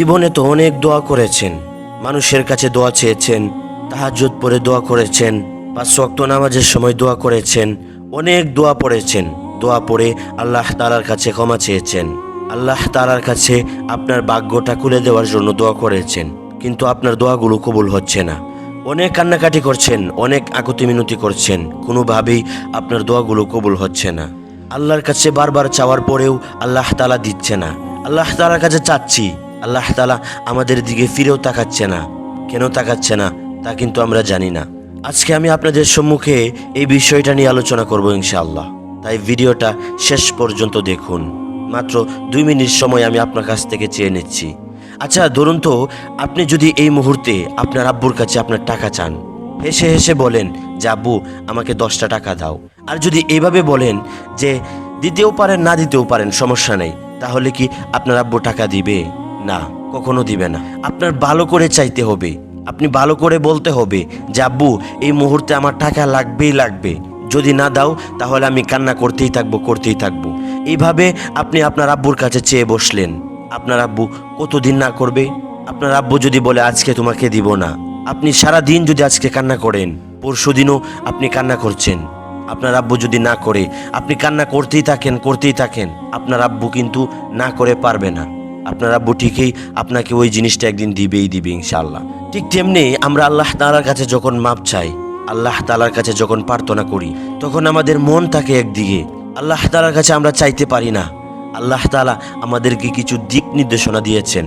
জীবনে তো অনেক দোয়া করেছেন। মানুষের কাছে দোয়া চেয়েছেন, তাহাজ্জুদ পরে দোয়া করেছেন, পাঁচ ওয়াক্ত নামাজের সময় দোয়া করেছেন, অনেক দোয়া পড়েছেন। দোয়া পড়ে আল্লাহ তালার কাছে ক্ষমা চেয়েছেন। আল্লাহ তালার কাছে আপনার ভাগ্যটা খুলে দেওয়ার জন্য দোয়া করেছেন, কিন্তু আপনার দোয়াগুলো কবুল হচ্ছে না। অনেক কান্নাকাটি করছেন, অনেক আকুতি মিনতি করছেন, কোনোভাবেই আপনার দোয়াগুলো কবুল হচ্ছে না। আল্লাহর কাছে বারবার চাওয়ার পরেও আল্লাহ তালা দিচ্ছে না। আল্লাহ তালার কাছে চাচ্ছি আল্লাহ তালা আমাদের দিকে ফিরেও তাকাচ্ছে না। কেন তাকাচ্ছে না, তা কিন্তু আমরা জানি না। আজকে আমি আপনাদের সম্মুখে এই বিষয়টা নিয়ে আলোচনা করব ইনশাআল্লাহ। তাই ভিডিওটা শেষ পর্যন্ত দেখুন। মাত্র দুই মিনিট সময় আমি আপনার কাছ থেকে চেয়ে নিচ্ছি। আচ্ছা ধরুন তো আপনি যদি এই মুহূর্তে আপনার আব্বুর কাছে আপনার টাকা চান। হেসে হেসে বলেন যে, আব্বু, আমাকে দশটা টাকা দাও। আর যদি এইভাবে বলেন যে, দিতেও পারেন, না দিতেও পারেন, সমস্যা নেই। তাহলে কি আপনার আব্বু টাকা দিবে? না, কখনো দিবে না। আপনার ভালো করে চাইতে হবে। আপনি ভালো করে বলতে হবে যে, আব্বু, এই মুহূর্তে আমার টাকা লাগবেই লাগবে। যদি না দাও, তাহলে আমি কান্না করতেই থাকব করতেই থাকব। এইভাবে আপনি আপনার আব্বুর কাছে চেয়ে বসলেন। আপনার আব্বু কতদিন না করবে? আপনার আব্বু যদি বলে, আজকে তোমাকে দিব না। আপনি সারা দিন যদি আজকে কান্না করেন পরশু দিনও আপনি কান্না করছেন। আপনার আব্বু যদি না করে, আপনি কান্না করতেই থাকেন করতেই থাকেন। আপনার আব্বু কিন্তু না করে পারবে না। আপনার আব্বু ঠিকই আপনাকে ওই জিনিসটা একদিন দিবেই দিবে ইনশাল্লাহ ঠিক তেমনি আমরা আল্লাহ তালার কাছে যখন মাপ চাই, আল্লাহ তালার কাছে যখন প্রার্থনা করি, তখন আমাদের মন থাকে একদিকে। আল্লাহ তালার কাছে আমরা চাইতে পারি না। আল্লাহ তালা আমাদেরকে কিছু দিক নির্দেশনা দিয়েছেন।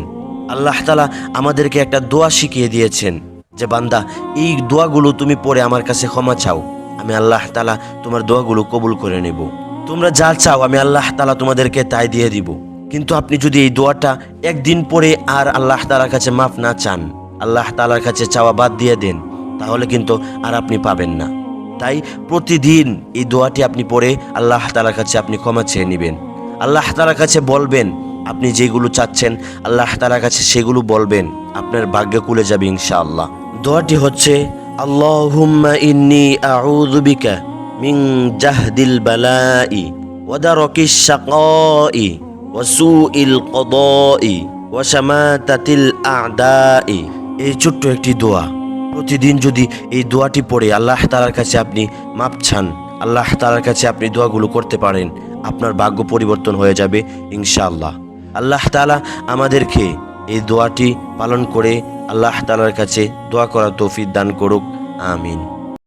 আল্লাহ তালা আমাদেরকে একটা দোয়া শিখিয়ে দিয়েছেন যে, বান্দা, এই দোয়াগুলো তুমি পড়ে আমার কাছে ক্ষমা চাও। আমি আল্লাহ তালা তোমার দোয়াগুলো কবুল করে নেব। তোমরা যা চাও আমি আল্লাহ তালা তোমাদেরকে তাই দিয়ে দিব। কিন্তু আপনি যদি এই দোয়াটা একদিন পরে আর আল্লাহ তালার কাছে মাফ না চান, আল্লাহ তালার কাছে চাওয়া বাদ দিয়ে দেন, তাহলে কিন্তু আর আপনি পাবেন না। তাই প্রতিদিন এই দোয়াটি আপনি পড়ে আল্লাহ তালার কাছে আপনি ক্ষমা চেয়ে নেবেন। আল্লাহ তালার কাছে বলবেন, আপনি যেগুলো চাচ্ছেন, আল্লাহ তালার কাছে সেগুলো বলবেন, আপনার ভাগ্যে কুলে যাবে ইনশাআল্লাহ। দোয়াটি হচ্ছে, আল্লাহুম্মা ইন্নি ওয়া সুইল কদাই ওয়া শামাতাতিল আ'দাই এই ছোট্ট একটি দোয়া। প্রতিদিন যদি এই দোয়াটি পড়ে আল্লাহ তালার কাছে আপনি মাপ চান, আল্লাহ তালার কাছে আপনি দোয়াগুলো করতে পারেন, আপনার ভাগ্য পরিবর্তন হয়ে যাবে ইনশাআল্লাহ। আল্লাহ তালা আমাদেরকে এই দোয়াটি পালন করে আল্লাহ তালার কাছে দোয়া করার তৌফিক দান করুক। আমিন।